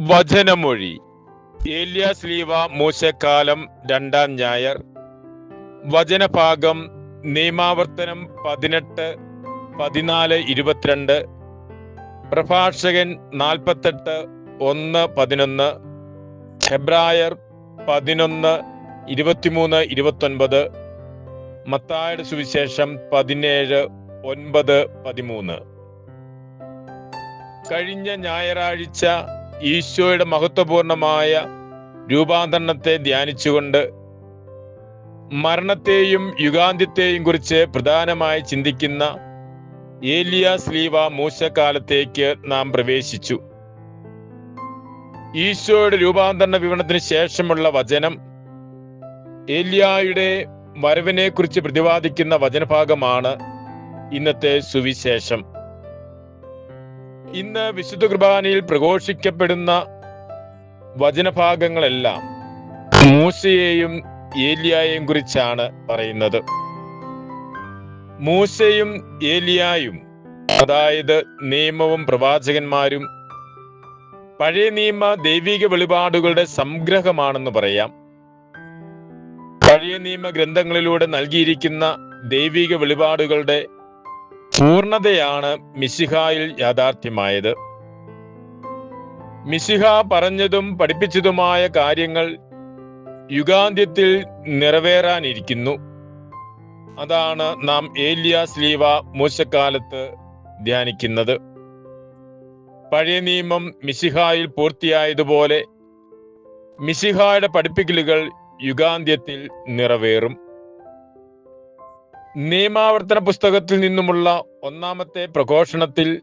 വചനമൊഴി. ഏലിയാസ് ലീവ മൂശക്കാലം രണ്ടാം ഞായർ. വചനഭാഗം നിയമാവർത്തനം പതിനെട്ട് പതിനാല് ഇരുപത്തിരണ്ട്. പ്രഭാഷകൻ നാൽപ്പത്തെട്ട് ഒന്ന് പതിനൊന്ന്. ഹെബ്രായർ പതിനൊന്ന് ഇരുപത്തിമൂന്ന് ഇരുപത്തൊൻപത്. മത്തായുടെ സുവിശേഷം പതിനേഴ് ഒൻപത് പതിമൂന്ന്. കഴിഞ്ഞ ഞായറാഴ്ച ഈശോയുടെ മഹത്വപൂർണമായ രൂപാന്തരണത്തെ ധ്യാനിച്ചുകൊണ്ട് മരണത്തെയും യുഗാന്ത്യത്തെയും കുറിച്ച് പ്രധാനമായി ചിന്തിക്കുന്ന ഏലിയ സ്ലീവ മൂശക്കാലത്തേക്ക് നാം പ്രവേശിച്ചു. ഈശോയുടെ രൂപാന്തരണ വിവരണത്തിന് ശേഷമുള്ള വചനം ഏലിയായുടെ വരവിനെ കുറിച്ച് പ്രതിപാദിക്കുന്ന വചനഭാഗമാണ് ഇന്നത്തെ സുവിശേഷം. ഇന്ന് വിശുദ്ധ കുർബാനയിൽ പ്രഘോഷിക്കപ്പെടുന്ന വചനഭാഗങ്ങളെല്ലാം മൂസയെയും ഏലിയായെയും കുറിച്ചാണ് പറയുന്നത്. മൂസയും ഏലിയായും അതായത് നിയമവും പ്രവാചകന്മാരും പഴയ നിയമ ദൈവിക വെളിപാടുകളുടെ സംഗ്രഹമാണെന്ന് പറയാം. പഴയ നിയമ ഗ്രന്ഥങ്ങളിലൂടെ നൽകിയിരിക്കുന്ന ദൈവിക വെളിപാടുകളുടെ പൂർണതയാണ് മിശിഹായിൽ യാഥാർത്ഥ്യമായത്. മിശിഹ പറഞ്ഞതും പഠിപ്പിച്ചതുമായ കാര്യങ്ങൾ യുഗാന്ത്യത്തിൽ നിറവേറാനിരിക്കുന്നു. അതാണ് നാം ഏലിയ സ്ലീവ മൂശക്കാലത്ത് ധ്യാനിക്കുന്നത്. പഴയ നിയമം മിശിഹായിൽ പൂർത്തിയായതുപോലെ മിശിഹായുടെ പഠിപ്പിക്കലുകൾ യുഗാന്ത്യത്തിൽ നിറവേറും. നിയമാവർത്തന പുസ്തകത്തിൽ നിന്നുമുള്ള ഒന്നാമത്തെ പ്രഘോഷണത്തിൽ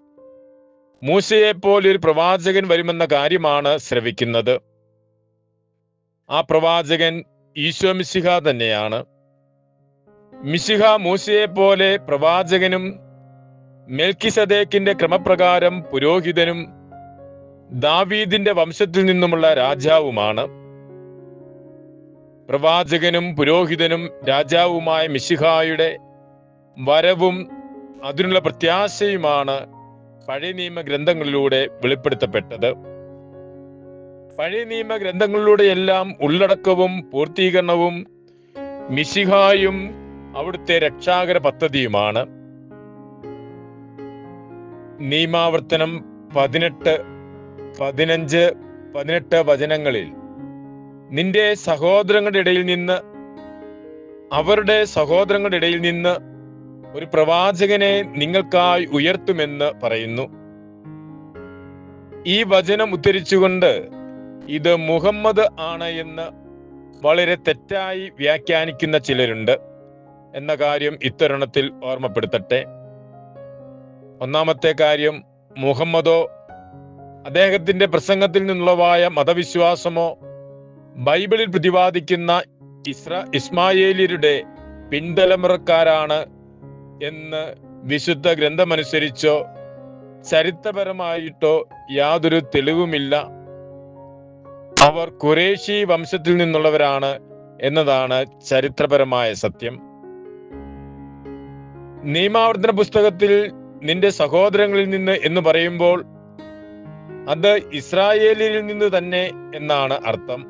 മൂസയെപ്പോലെ ഒരു പ്രവാചകൻ വരുമെന്ന കാര്യമാണ് ശ്രവിക്കുന്നത്. ആ പ്രവാചകൻ ഈശോ മിശിഹ തന്നെയാണ്. മിശിഹ മൂസയെപ്പോലെ പ്രവാചകനും മെൽക്കിസദേക്കിന്റെ ക്രമപ്രകാരം പുരോഹിതനും ദാവീദിന്റെ വംശത്തിൽ നിന്നുമുള്ള രാജാവുമാണ്. പ്രവാചകനും പുരോഹിതനും രാജാവുമായ മിശിഹായുടെ വരവും അതിനുള്ള പ്രത്യാശയുമാണ് പഴയ നിയമ ഗ്രന്ഥങ്ങളിലൂടെ വെളിപ്പെടുത്തപ്പെട്ടത്. പഴയ നിയമ ഗ്രന്ഥങ്ങളിലൂടെയെല്ലാം ഉള്ളടക്കവും പൂർത്തീകരണവും മിശിഹായും അവിടുത്തെ രക്ഷാകര പദ്ധതിയുമാണ്. നിയമാവർത്തനം പതിനെട്ട് പതിനഞ്ച് പതിനെട്ട് വചനങ്ങളിൽ നിന്റെ സഹോദരങ്ങളുടെ ഇടയിൽ നിന്ന് അവരുടെ സഹോദരങ്ങളുടെ ഇടയിൽ നിന്ന് ഒരു പ്രവാചകനെ നിങ്ങൾക്കായി ഉയർത്തുമെന്ന് പറയുന്നു. ഈ വചനം ഉദ്ധരിച്ചുകൊണ്ട് ഇത് മുഹമ്മദ് ആണ് എന്ന് വളരെ തെറ്റായി വ്യാഖ്യാനിക്കുന്ന ചിലരുണ്ട് എന്ന കാര്യം ഇത്തരുണത്തിൽ ഓർമ്മപ്പെടുത്തട്ടെ. ഒന്നാമത്തെ കാര്യം മുഹമ്മദോ അദ്ദേഹത്തിന്റെ പ്രസംഗത്തിൽ നിന്നുള്ളവായ മതവിശ്വാസമോ ബൈബിളിൽ പ്രതിപാദിക്കുന്ന ഇസ്ര ഇസ്മായേലിയരുടെ പിൻതലമുറക്കാരാണ് എന്ന് വിശുദ്ധ ഗ്രന്ഥമനുസരിച്ചോ ചരിത്രപരമായിട്ടോ യാതൊരു തെളിവുമില്ല. അവർ കുറേശി വംശത്തിൽ നിന്നുള്ളവരാണ് എന്നതാണ് ചരിത്രപരമായ സത്യം. നിയമാവർത്തന പുസ്തകത്തിൽ നിന്റെ സഹോദരങ്ങളിൽ നിന്ന് എന്ന് പറയുമ്പോൾ അത് ഇസ്രായേലിൽ നിന്ന് തന്നെ എന്നാണ് അർത്ഥം.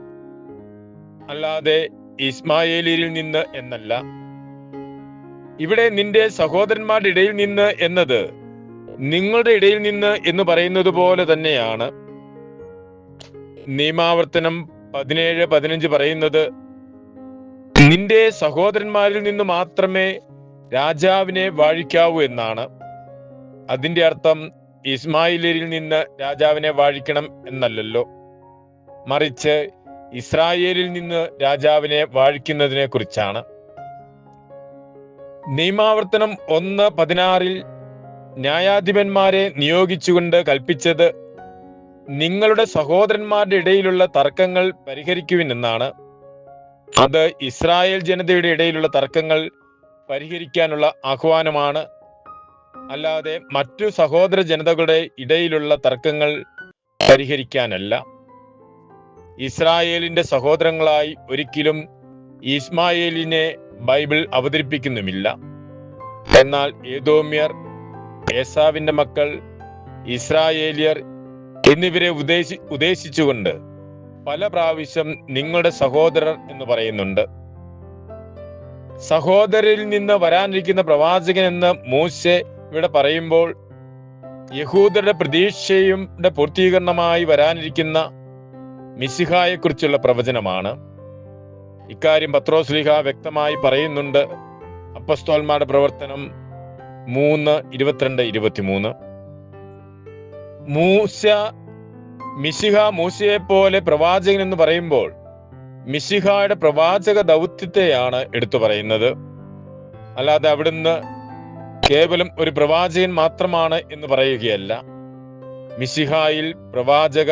അല്ലാതെ ഇസ്മായേലിൽ നിന്ന് എന്നല്ല. ഇവിടെ നിന്റെ സഹോദരന്മാരുടെ ഇടയിൽ നിന്ന് എന്നത് നിങ്ങളുടെ ഇടയിൽ നിന്ന് എന്ന് പറയുന്നത് പോലെ തന്നെയാണ്. നിയമാവർത്തനം പതിനേഴ് പതിനഞ്ച് പറയുന്നത് നിന്റെ സഹോദരന്മാരിൽ നിന്ന് മാത്രമേ രാജാവിനെ വാഴിക്കാവൂ എന്നാണ്. അതിന്റെ അർത്ഥം ഇസ്മായിലിൽ നിന്ന് രാജാവിനെ വാഴിക്കണം എന്നല്ലല്ലോ. മറിച്ച് ഇസ്രായേലിൽ നിന്ന് രാജാവിനെ വാഴിക്കുന്നതിനെ കുറിച്ചാണ്. നിയമാവർത്തനം ഒന്ന് പതിനാറിൽ ന്യായാധിപന്മാരെ നിയോഗിച്ചുകൊണ്ട് കൽപ്പിച്ചത് നിങ്ങളുടെ സഹോദരന്മാരുടെ ഇടയിലുള്ള തർക്കങ്ങൾ പരിഹരിക്കുവിൻ എന്നാണ് അത് ഇസ്രായേൽ ജനതയുടെ ഇടയിലുള്ള തർക്കങ്ങൾ പരിഹരിക്കാനുള്ള ആഹ്വാനമാണ്. അല്ലാതെ മറ്റു സഹോദര ജനതകളുടെ ഇടയിലുള്ള തർക്കങ്ങൾ പരിഹരിക്കാനല്ല. ഇസ്രായേലിന്റെ സഹോദരങ്ങളായി ഒരിക്കലും ഇസ്മായേലിനെ ബൈബിൾ അവതരിപ്പിക്കുന്നുമില്ല. എന്നാൽ ഏതോമ്യർ ഏസാവിന്റെ മക്കൾ ഇസ്രായേലിയർ എന്നിവരെ ഉദ്ദേശി ഉദ്ദേശിച്ചുകൊണ്ട് പല പ്രാവശ്യം നിങ്ങളുടെ സഹോദരർ എന്ന് പറയുന്നുണ്ട്. സഹോദരിൽ നിന്ന് വരാനിരിക്കുന്ന പ്രവാചകൻ എന്ന് മൂശെ ഇവിടെ പറയുമ്പോൾ യഹൂദരുടെ പ്രതീക്ഷയുടെ പൂർത്തീകരണമായി വരാനിരിക്കുന്ന മിസിഹായെക്കുറിച്ചുള്ള പ്രവചനമാണ്. ഇക്കാര്യം പത്രോസ്ലിഹ വ്യക്തമായി പറയുന്നുണ്ട്. അപ്പസ്തോൽമാരുടെ പ്രവർത്തനം മൂന്ന് ഇരുപത്തിരണ്ട് ഇരുപത്തിമൂന്ന്. മൂസ മിശിഹ മൂസയെ പോലെ പ്രവാചകൻ എന്ന് പറയുമ്പോൾ മിശിഹായുടെ പ്രവാചക ദൗത്യത്തെയാണ് എടുത്തു പറയുന്നത്. അല്ലാതെ അവിടുന്ന് കേവലം ഒരു പ്രവാചകൻ മാത്രമാണ് എന്ന് പറയുകയല്ല. മിശിഹായിൽ പ്രവാചക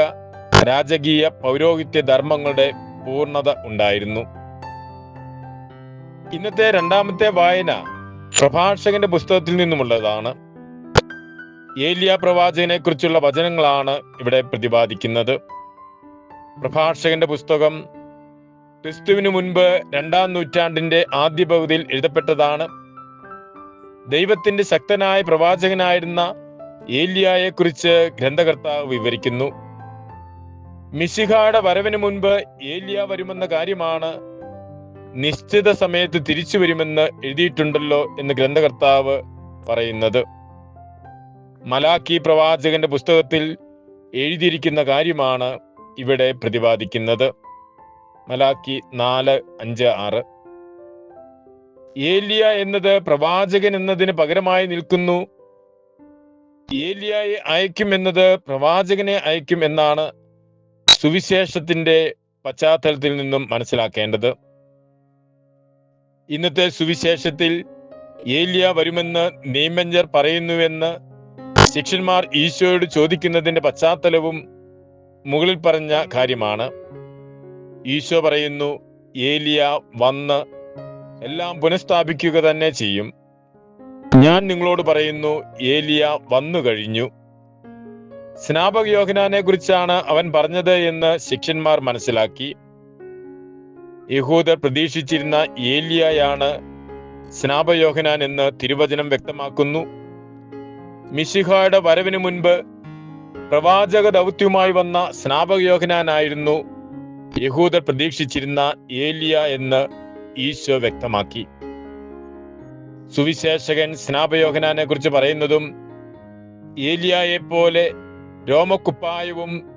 രാജകീയ പൗരോഹിത്യ ധർമ്മങ്ങളുടെ പൂർണത ഉണ്ടായിരുന്നു. ഇന്നത്തെ രണ്ടാമത്തെ വായന പ്രഭാഷകന്റെ പുസ്തകത്തിൽ നിന്നുമുള്ളതാണ്. ഏലിയ പ്രവാചകനെ കുറിച്ചുള്ള വചനങ്ങളാണ് ഇവിടെ പ്രതിപാദിക്കുന്നത്. പ്രഭാഷകന്റെ പുസ്തകം ക്രിസ്തുവിനു മുൻപ് രണ്ടാം നൂറ്റാണ്ടിന്റെ ആദ്യ പകുതിയിൽ എഴുതപ്പെട്ടതാണ്. ദൈവത്തിന്റെ ശക്തനായ പ്രവാചകനായിരുന്ന ഏലിയായെ കുറിച്ച് ഗ്രന്ഥകർത്താവ് വിവരിക്കുന്നു. മിശിഹായുടെ വരവിന് മുൻപ് ഏലിയ വരുമെന്ന കാര്യമാണ് നിശ്ചിത സമയത്ത് തിരിച്ചു വരുമെന്ന് എഴുതിയിട്ടുണ്ടല്ലോ എന്ന് ഗ്രന്ഥകർത്താവ് പറയുന്നത്. മലാക്കി പ്രവാചകന്റെ പുസ്തകത്തിൽ എഴുതിയിരിക്കുന്ന കാര്യമാണ് ഇവിടെ പ്രതിപാദിക്കുന്നത്. മലാക്കി നാല് അഞ്ച് ആറ്. ഏലിയ എന്നത് പ്രവാചകൻ എന്നതിന് പകരമായി നിൽക്കുന്നു. ഏലിയായി അയക്കും എന്നത് പ്രവാചകനെ അയക്കും എന്നാണ് സുവിശേഷത്തിന്റെ പശ്ചാത്തലത്തിൽ നിന്നും മനസ്സിലാക്കേണ്ടത്. ഇന്നത്തെ സുവിശേഷത്തിൽ ഏലിയ വരുമെന്ന് നിയമഞ്ജർ പറയുന്നുവെന്ന് ശിഷ്യന്മാർ ഈശോയോട് ചോദിക്കുന്നതിന്റെ പശ്ചാത്തലവും മുകളിൽ പറഞ്ഞ കാര്യമാണ്. ഈശോ പറയുന്നു ഏലിയ വന്ന് എല്ലാം പുനഃസ്ഥാപിക്കുക തന്നെ ചെയ്യും. ഞാൻ നിങ്ങളോട് പറയുന്നു ഏലിയ വന്നു കഴിഞ്ഞു. സ്നാപക യോഹനാനെ കുറിച്ചാണ് അവൻ പറഞ്ഞത് എന്ന് ശിഷ്യന്മാർ മനസ്സിലാക്കി. യഹൂദർ പ്രതീക്ഷിച്ചിരുന്ന ഏലിയായാണ് സ്നാപയോഹനാൻ എന്ന് തിരുവചനം വ്യക്തമാക്കുന്നു. മിശിഹായുടെ വരവിന് മുൻപ് പ്രവാചക ദൗത്യവുമായി വന്ന സ്നാപകയോഹനാനായിരുന്നു യഹൂദർ പ്രതീക്ഷിച്ചിരുന്ന ഏലിയ എന്ന് ഈശോ വ്യക്തമാക്കി. സുവിശേഷകൻ സ്നാപയോഹനാനെ കുറിച്ച് പറയുന്നതും ഏലിയായെ പോലെ രോമക്കുപ്പായവും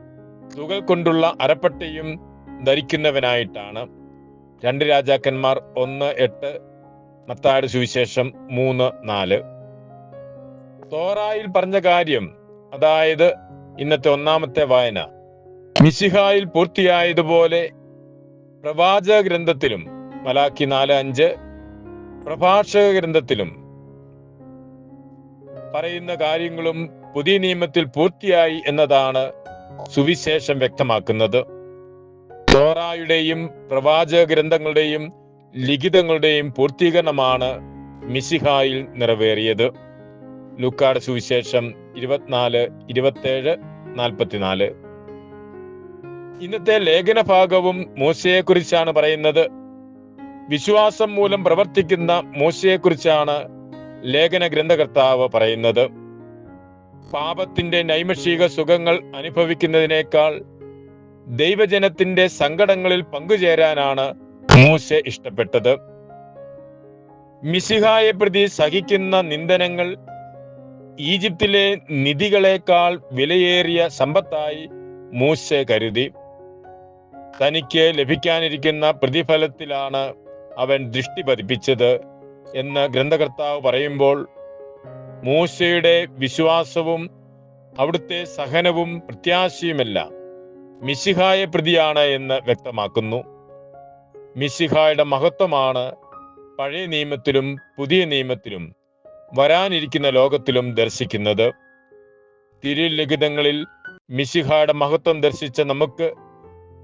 തുകൽ കൊണ്ടുള്ള അരപ്പട്ടയും ധരിക്കുന്നവനായിട്ടാണ്. രണ്ട് രാജാക്കന്മാർ ഒന്ന് എട്ട് മത്തായുടെ സുവിശേഷം മൂന്ന് നാല്. തോറായിൽ പറഞ്ഞ കാര്യം അതായത് ഇന്നത്തെ ഒന്നാമത്തെ വായന. മിശിഹായിൽ പൂർത്തിയായതുപോലെ പ്രവാചക ഗ്രന്ഥത്തിലും മലാക്കി നാല് അഞ്ച് പ്രഭാഷക ഗ്രന്ഥത്തിലും പറയുന്ന കാര്യങ്ങളും പുതിയ നിയമത്തിൽ പൂർത്തിയായി എന്നതാണ് സുവിശേഷം വ്യക്തമാക്കുന്നത്. തോറായുടെയും പ്രവാചക ഗ്രന്ഥങ്ങളുടെയും ലിഖിതങ്ങളുടെയും പൂർത്തീകരണമാണ് മിസിഹായിൽ നിറവേറിയത്. ലുക്കാട് സുവിശേഷം ഇരുപത്തിനാല് ഇരുപത്തേഴ് നാൽപ്പത്തിനാല്. ഇന്നത്തെ ലേഖന ഭാഗവും മൂസയെക്കുറിച്ചാണ് പറയുന്നത്. വിശ്വാസം മൂലം പ്രവർത്തിക്കുന്ന മോശയെക്കുറിച്ചാണ് ലേഖന ഗ്രന്ഥകർത്താവ് പറയുന്നത്. പാപത്തിന്റെ നൈമഷിക സുഖങ്ങൾ അനുഭവിക്കുന്നതിനേക്കാൾ ദൈവജനത്തിന്റെ സങ്കടങ്ങളിൽ പങ്കുചേരാനാണ് മൂശ ഇഷ്ടപ്പെട്ടത്. മിസിഹായെ പ്രതി സഹിക്കുന്ന നിന്ദനങ്ങൾ ഈജിപ്തിലെ നിധികളെക്കാൾ വിലയേറിയ സമ്പത്തായി മൂശ കരുതി. തനിക്ക് ലഭിക്കാനിരിക്കുന്ന പ്രതിഫലത്തിലാണ് അവൻ ദൃഷ്ടി പതിപ്പിച്ചത് എന്ന് ഗ്രന്ഥകർത്താവ് പറയുമ്പോൾ മൂശയുടെ വിശ്വാസവും അവിടുത്തെ സഹനവും പ്രത്യാശയുമെല്ലാം മിശിഹായെ പ്രതിയാണ് എന്ന് വ്യക്തമാക്കുന്നു. മിശിഹായുടെ മഹത്വമാണ് പഴയ നിയമത്തിലും പുതിയ നിയമത്തിലും വരാനിരിക്കുന്ന ലോകത്തിലും ദർശിക്കുന്നത്. തിരുലിഖിതങ്ങളിൽ മിശിഹായുടെ മഹത്വം ദർശിച്ച നമുക്ക്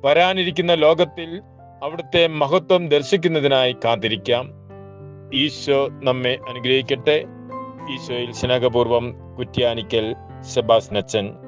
വരാനിരിക്കുന്ന ലോകത്തിൽ അവിടുത്തെ മഹത്വം ദർശിക്കുന്നതിനായി കാത്തിരിക്കാം. ഈശോ നമ്മെ അനുഗ്രഹിക്കട്ടെ. ഈശോയിൽ സ്നേഹപൂർവം കുറ്റ്യാനിക്കൽ സെബാസ് നച്ചൻ